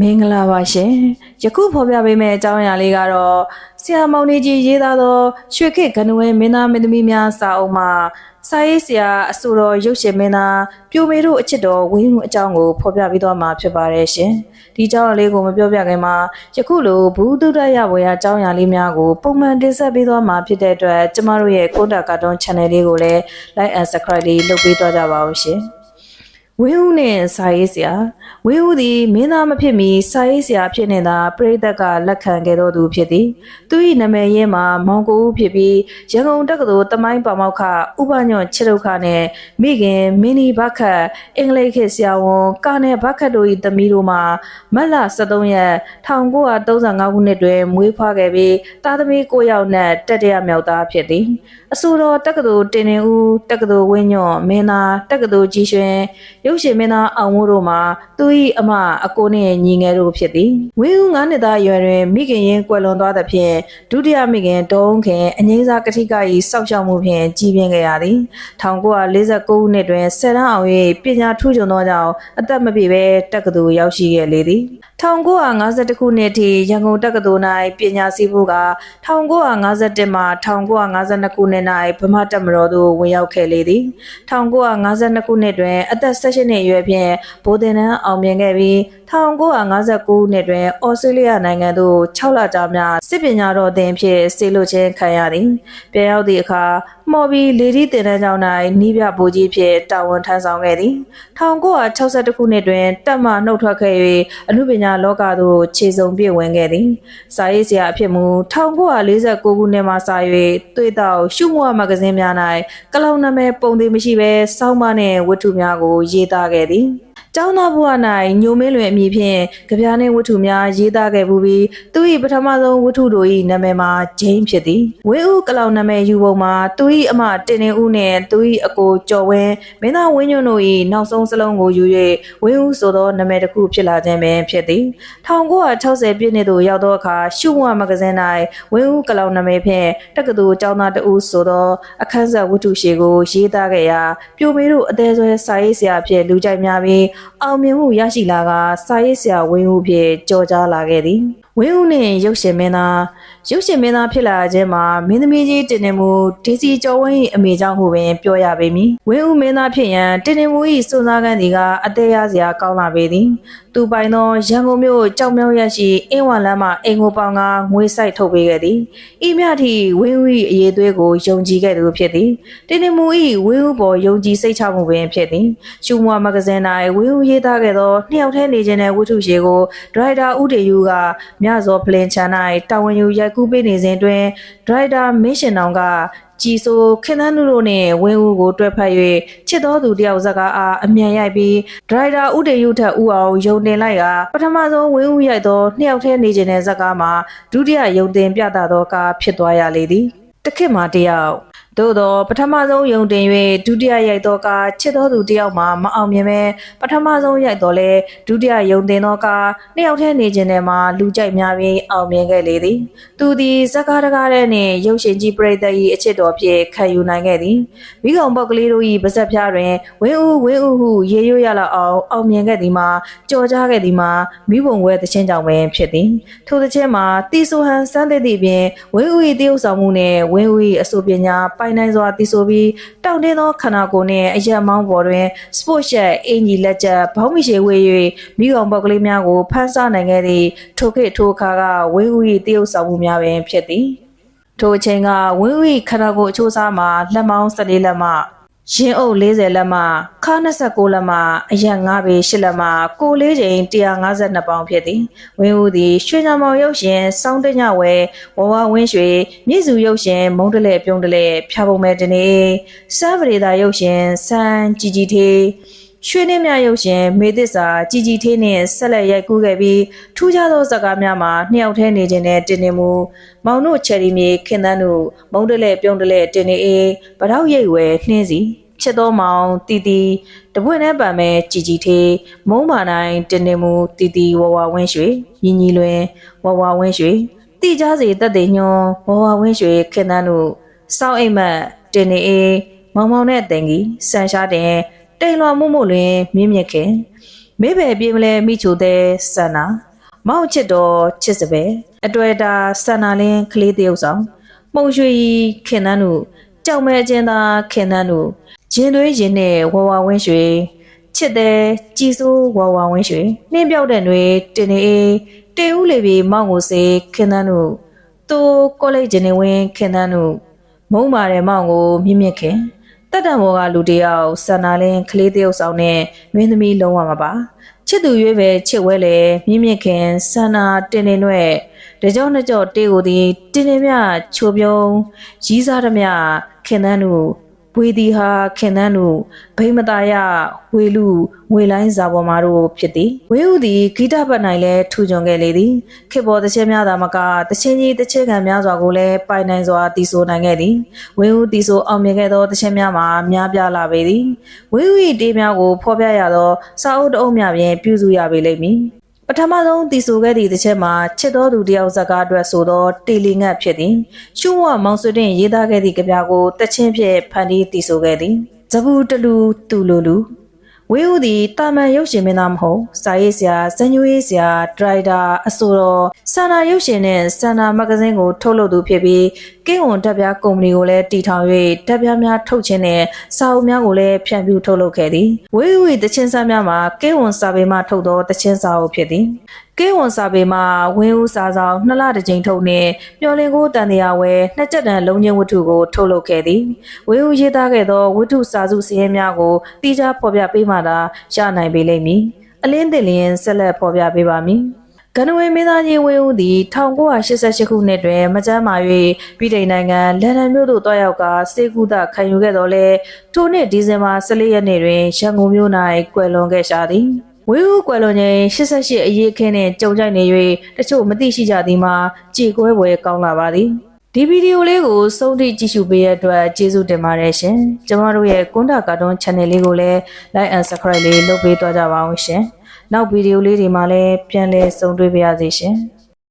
မင်္ဂလာပါရှင်ယခုဖော်ပြပေးမယ့်အကြောင်းအရာလေးကတော့ဆရာမောင်နေကြီးရေးသားသောရွှေခေတ်ကနဝဲမင်းသားမင်းသမီးများစာအုပ်မှာစာရေးဆရာအဆိုတော်ရုပ်ရှင်မင်းသားပြိုမေတို့အချစ်တော်ဝင်းမှုအကြောင်းကိုဖော်ပြပေးသွားမှာဖြစ်ပါတယ်ရှင်ဒီအကြောင်းအရာလေးကိုမပြောပြခင်မှာယခုလိုဘူးတုဒ္ဒရဝေယအကြောင်းအရာလေးများကိုပုံမှန်တင်ဆက်ပေးသွားမှာဖြစ်တဲ့အတွက်ကျမတို့ရဲ့ကိုတာကာတွန်း channel လေးကိုလည်း like and subscribe လေးလုပ်ပေးသွားကြပါဦးရှင် ဝင်းဦးနဲ့စာရေးဆရာဝင်းဦးသည်မင်းသားမဖြစ်မီစာရေးဆရာဖြစ်နေတာပြိသက်ကလက်ခံခဲ့တော်သူဖြစ်သည်သူ၏နာမည်ရင်းမှာမောင်ကိုဦးဖြစ်ပြီးရန်ကုန်တက္ကသိုလ်တမိုင်းပါမောက္ခဥပညွန့်ချစ်ဒုက္ခနဲ့မိခင်မင်းနီဘခတ်အင်္ဂလိပ်ခေတ်ဆရာဝန်ကာနယ်ဘခတ်တို့၏သမီးတို့မှာမတ်လ23ရက်1935ခုနှစ်တွင်မွေးဖွားခဲ့ပြီးသားသမီး9ယောက်နဲ့တက်တရမြောက်သားဖြစ်သည်အဆိုတော်တက္ကသိုလ်တင်နေဦးတက္ကသိုလ်ဝင်းညွန့်မင်းသားတက္ကသိုလ်ကြီးရွှင်ရုပ်ရှင်မင်းသားအောင်မိုးတို့မှာသူ၏အမအကိုနှင့်ညီငယ်တို့ဖြစ်သည်ဝင်းဦး9နှစ်သားအရွယ်တွင်မိခင်ရင်းကွယ်လွန်သွားသဖြင့်ဒုတိယမိခင်ဒေါုံးခင်အငိမ့်စားကတိက၏စောက်ရှောက်မှုဖြင့်ကြီးပြင်းခဲ့ရသည်1949ခုနှစ်တွင်ဆယ်တန်းအောင်၍ပညာထူးချွန်သောကြောင့်အသက်မပြည့်ဘဲတက္ကသိုလ်ရောက်ရှိခဲ့လေသည် 1952ခုနှစ်ထိရန်ကုန်တက္ကသိုလ်၌ပညာစီးဖို့က1951မှ1952ခုနှစ်၌ဗမာတက်မတော်သို့ဝင်ရောက်ခဲ့လေသည်1952ခုနှစ်တွင် အသက်16နှစ်အရွယ်ဖြင့်ဗိုလ်သင်တန်းအောင်မြင်ခဲ့ပြီး1959ခုနှစ်တွင်ဩစတြေးလျနိုင်ငံသို့6လကြာမြစစ်ပညာတော်သင်ဖြင့်ဆေးလွတ်ခြင်းခံရသည်ပြန်ရောက်သည့်အခါ မော်ဘီလေဒီတင်တန်းကျောင်း၌နီးပြဗိုလ်ကြီးဖြင့်တာဝန်ထမ်းဆောင်ခဲ့သည်1962ခုနှစ်တွင်တပ်မှနှုတ်ထွက်ခဲ့၍အမှုပညာလောကသို့ခြေစုံပြည့်ဝင်ခဲ့သည်စာရေးဆရာအဖြစ်မူ1949ခုနှစ်မှစ၍တွေ့တော့ရှုမွားမဂဇင်းများ၌ကလောင်နာမည်ပုံသေးမရှိဘဲစောင်းမနှင့်ဝတ္ထုများကိုရေးသားခဲ့သည် ကျောင်းသားဘဝ၌ညိုမင်းလွင်အမည်ဖြင့်ကြပြားနှင့်ဝတ္ထုများရေးသားခဲ့ပူပြီးသူ၏ပထမဆုံးဝတ္ထုတို့၏နာမည်မှာဂျိမ်းဖြစ်သည်ဝင်းဦးကလောင်နာမည်ယူပုံမှာသူ၏အမတင်နေဦးနှင့်သူ၏အကိုကျော်ဝင်းမင်းသားဝင်းညွန့်တို့၏နောက်ဆုံးစလုံးကိုယူ၍ဝင်းဦးဆိုသောနာမည်တစ်ခုဖြစ်လာခြင်းပင်ဖြစ်သည်1960ပြည့်နှစ်သို့ရောက်သောအခါရှုမွားမဂဇင်း၌ဝင်းဦးကလောင်နာမည်ဖြင့်တက္ကသိုလ်ကျောင်းသားတဦးဆိုသောအခန်းဆက်ဝတ္ထုရှည်ကိုရေးသားခဲ့ရာပြိုမေတို့အသေးဆွဲစာရေးဆရာဖြင့်လူကြိုက်များပြီးအောင်မြင်မှုရရှိလာကစာရေးဆရာဝင်းဦးဖြင့်ကြော်ကြားလာခဲ့သည် ဝင်းဦးနှင့်ရုပ်ရှင်မင်းသားရုပ်ရှင်မင်းသားဖြစ်လာခြင်းမှာမင်းသမီးကြီးတင်နေမှုဒေစီကျော်ဝင်း၏အမေကြောင့်ဟုပင်ပြောရပေမည်ဝင်းဦးမင်းသားဖြစ်ရန်တင်နေမှု၏စွန့်စားကန်းဒီကအသေးရစရာကောင်းလာပေသည်သူပိုင်သောရန်ကုန်မြို့ကြောက်မြောက်ရရှိအင်းဝလမ်းမှအိမ်ကိုပေါင်ကငွေဆိုင်ထုတ်ပေးခဲ့သည်ဤမြသည့်ဝင်းဦး၏အရေးသွေးကိုယုံကြည်ခဲ့သူဖြစ်သည်တင်နေမှု၏ဝင်းဦးပေါ်ယုံကြည်စိတ်ချမှုပင်ဖြစ်သည်ရှုမွာမဂဇင်း၌ဝင်းဦးရေးသားခဲ့သောနှစ်ယောက်ထဲနေခြင်းတဲ့ဝတ္ထုရှည်ကိုဒရိုက်တာဦးတေယူကမြဇော်ဖလင်ချန်၌တာဝန်ယူရိုက်ကူးပေးနေစဉ်တွင်ဒရိုက်တာမင်းရှင်တောင်ကကြည်ဆိုခင်သန်းနုတို့နှင့်ဝင်းဦးကိုတွဲဖက်၍ချစ်တော်သူတယောက်စကားအားအမြန်ရိုက်ပြီးဒရိုက်တာဦးတေယူထက်ဦးအောင်ယုံတင်လိုက်ကပထမဆုံးဝင်းဦးရိုက်သောနှစ်ယောက်ထဲနေခြင်းတဲ့ဇာတ်ကားမှာဒုတိယယုံတင်ပြသသောကားဖြစ်သွားရလေသည်တစ်ခေတ်မှာတယောက် သို့သောပထမဆုံးယုံတင်၍ဒုတိယရိုက်သောကားချစ်တော်သူတယောက်မှမအောင်မြင်ပဲပထမဆုံးရိုက်တော်လဲဒုတိယယုံတင်သောကားနှစ်ယောက်ထဲနေခြင်းထဲမှာလူကြိုက်များပြီးအောင်မြင်ခဲ့လေသည်သူသည်ဇက်ကားတကားတဲ့နှင့်ရုပ်ရှင်ကြီးပရိသတ်၏အချစ်တော်ဖြင့်ခံယူနိုင်ခဲ့သည်မိကောင်ပေါက်ကလေးတို့၏ပါဇက်ပြားတွင်ဝင်းဦးဝင်းဦးဟုရေရွရလောက်အောင်အောင်မြင်ခဲ့သည်မှာကြော်ကြားခဲ့သည်မှာမိဘုံဝဲသချင်းကြောင့်ပင်ဖြစ်သည်ထိုသချင်းမှာတီဆိုဟန်စမ်းသစ်သည့်ဖြင့်ဝင်းဦး၏တရုပ်ဆောင်မှုနှင့်ဝင်းဦး၏အဆိုပညာပိုင်နိုင်စွာတည်ဆိုပြီးတောင့်တင်းသောခန္ဓာကိုယ်နှင့်အရက်မောင်းပေါ်တွင်စပို့ရှက်အင်ကြီးလက်ကျပ်ဘောင်းမီရှည်ဝေ၍မိကောင်ပေါက်ကလေးများကိုဖမ်းဆနိုင်ခဲ့သည့်ထိုခေတ်ထိုအခါကဝင်းဦး၏တရုပ်ဆောင်မှုများပင်ဖြစ်သည်ထိုအချိန်ကဝင်းဝီခန္ဓာကိုယ်အချိုးစားမှာလက်မောင်း14လက်မှ ရင်အုပ်40လက်မှခါ29လက်မှအရက်9ပေ10လက်မှကိုလေးချိန်152ပေါင်ဖြစ်သည်ဝင်းဦးသည်ရွှေညောင်မောင်ရုပ်ရှင်စောင်းတညဝဲဝဝဝင်းရွှေမြည်စုရုပ်ရှင်မုံတလဲပြုံးတလဲဖြာပုံမဲ့တနေစမ်းပရိသာရုပ်ရှင်စမ်းကြည်ကြည်သေး ရွှေနှင်းမြရုပ်ရှင်မေသစ္စာကြည်ကြည်သေးနှင့်ဆက်လက်ရိုက်ကူးခဲ့ပြီးထူးခြားသောဇာတ်ကားများမှာနှစ်ယောက်ထဲနေခြင်းနဲ့တင်နေမှုမောင်တို့ချယ်ရီမြေခင်သန်းတို့မုံတလဲပြုံးတလဲတင်နေအေးဗတောက်ရိပ်ဝဲနှင်းစီချစ်တော်မောင်တီတီတပွင့်နဲ့ပံမဲ့ကြည်ကြည်သေးမုံမာတိုင်းတင်နေမှုတီတီဝဝဝင်းရွှေညီညီလွင်ဝဝဝင်းရွှေတိကြစီတက်တဲ့ညွန်ဝဝဝင်းရွှေခင်သန်းတို့စောင်းအိမ်မက်တင်နေအေးမောင်မောင်နဲ့တင်ကြီးဆန်ရှားတင် တိမ်လွန်မှုမှုလွင်မြင့်မြင့်ခင်မိဘပြေမလဲမိချိုတဲ့ဆန္နာမောက်ချစ်တော်ချစ်စပယ်အတွေ့အတာဆန္နာလင်းကလေးတယောက်ဆောင်မှုံရွှေရီခင်နှန်းတို့ကြောက်မဲအကျဉ်းသားခင်နှန်းတို့ရင်သွေးရင်နဲ့ဝဝဝင်းရွှေချစ်တဲ့ကြည်စိုးဝဝဝင်းရွှေနှင်းပြောက်တဲ့တွေတင်နေအေးတေဦးလေပြီမောက်ကိုစေခင်နှန်းတို့သူကောလိပ်ဂျင်းနေဝင်းခင်နှန်းတို့မုံမာတဲ့မောင်ကိုမြင့်မြင့်ခင် တက်တံဘောကလူတယောက်ဆန္နာလင်းကလေးတယောက်ဆောင်နဲ့မင်းသမီးလုံးဝမှာပါချစ်သူရွေးပဲချစ်ဝဲလေမြင့်မြင့်ခင်ဆန္နာတင်နေနှဲ့တကြောနှစ်ကြောတေကိုဒီတင်းနေမြချိုပြုံးရီးစားသမျှခင်နှန်းတို့ ဝေဒီဟာခင်နှန်းတို့ဗိမတာယဝေလူငွေလိုင်းစာပေါ်မှာတို့ဖြစ်သည်ဝေဥသည်ဂိတပတ်နိုင်လဲထူကြုံခဲ့လေသည်ခေဘောတစ်ချက်များသာမကတချင်းကြီးတစ်ချက်ခံများစွာကိုလည်းပိုင်နိုင်စွာတည်ဆိုနိုင်ခဲ့သည်ဝေဥတည်ဆိုအောင်မြင်ခဲ့သောတစ်ချက်များမှာများပြားလာပေသည်ဝေဥ၏တေးများကိုဖော်ပြရသောစာအုပ်တအုပ်များဖြင့်ပြုစုရပေလိမ့်မည် ပထမဆုံးတည်ဆိုခဲ့သည့်တစ်ချက်မှာချစ်တော်သူတယောက်ဇက်ကားအတွက်ဆိုသောတေလီငတ်ဖြစ်သည်ရှုဝမောင်စွတင်ရေးသားခဲ့သည့်ကြပြကိုတက်ချင်းဖြင့်ဖန်တီးတည်ဆိုခဲ့သည်ဇဘူးတလူတူလူလူ ဝေဦးသည်တာမန်ရုပ်ရှင်မင်းသားမဟုတ်စာရေးဆရာဇန်ညွေးဆရာဒရိုက်တာအဆိုတော်ဆန္နာရုပ်ရှင်နဲ့ဆန္နာမဂ္ဂဇင်းကိုထုတ်လုပ်သူဖြစ်ပြီးကင်းဝန်တက်ပြားကုမ္ပဏီကိုလည်းတည်ထောင်၍တက်ပြားများထုတ်ခြင်းနဲ့စာအုပ်များကိုလည်းဖြန့်ဖြူးထုတ်လုပ်ခဲ့သည်ဝေဦး၏တချင်းစာများမှာကင်းဝန်စာပေမှထုတ်သောတချင်းစာအုပ်ဖြစ်သည် ကဲဝန်စာပေမှာဝင်းဦးစာဆောင်နှစ်လတစ်ကြိမ်ထုတ်နှင့်မျော်လင့်ကိုတန်တရားဝဲနှစ်ချက်တန်လုံးချင်းဝတ္ထုကိုထုတ်လုပ်ခဲ့သည်ဝင်းဦးရေးသားခဲ့သောဝတ္ထုစာစုစည်းများကိုတိကျဖော်ပြပေးမှသာရနိုင်ပေလိမ့်မည်အလင်းတင်လျင်ဆက်လက်ဖော်ပြပေးပါမည်ကနဝေမင်းသားကြီးဝင်းဦးသည်1988ခုနှစ်တွင်မကြမ်းမာ၍ပြည်ထိုင်နိုင်ငံလန်ဒန်မြို့သို့တွားရောက်ကစေကူတာခံယူခဲ့တော်လဲထိုနှစ်ဒီဇင်ဘာ14ရက်နေ့တွင်ရန်ကုန်မြို့၌ကွယ်လွန်ခဲ့ရှာသည် ဝေဦးကွယ်လွန်ချိန်88အရေးခင်းနဲ့ကြုံကြိုက်နေ၍တချို့မသိရှိကြသည်မှာကြေကွဲပွဲကောင်းလာပါသည်ဒီဗီဒီယိုလေးကိုစုံထိကြည့်ရှုပေးရတဲ့အတွက်ကျေးဇူးတင်ပါတယ်ရှင်ကျမတို့ရဲ့ကွန်တာကာတွန်း channel လေးကိုလည်း like and subscribe လေးလုပ်ပေးသွားကြပါအောင်ရှင်နောက်ဗီဒီယိုလေးတွေမှာလည်းပြန်လည်ဆုံတွေ့ပါရစေရှင်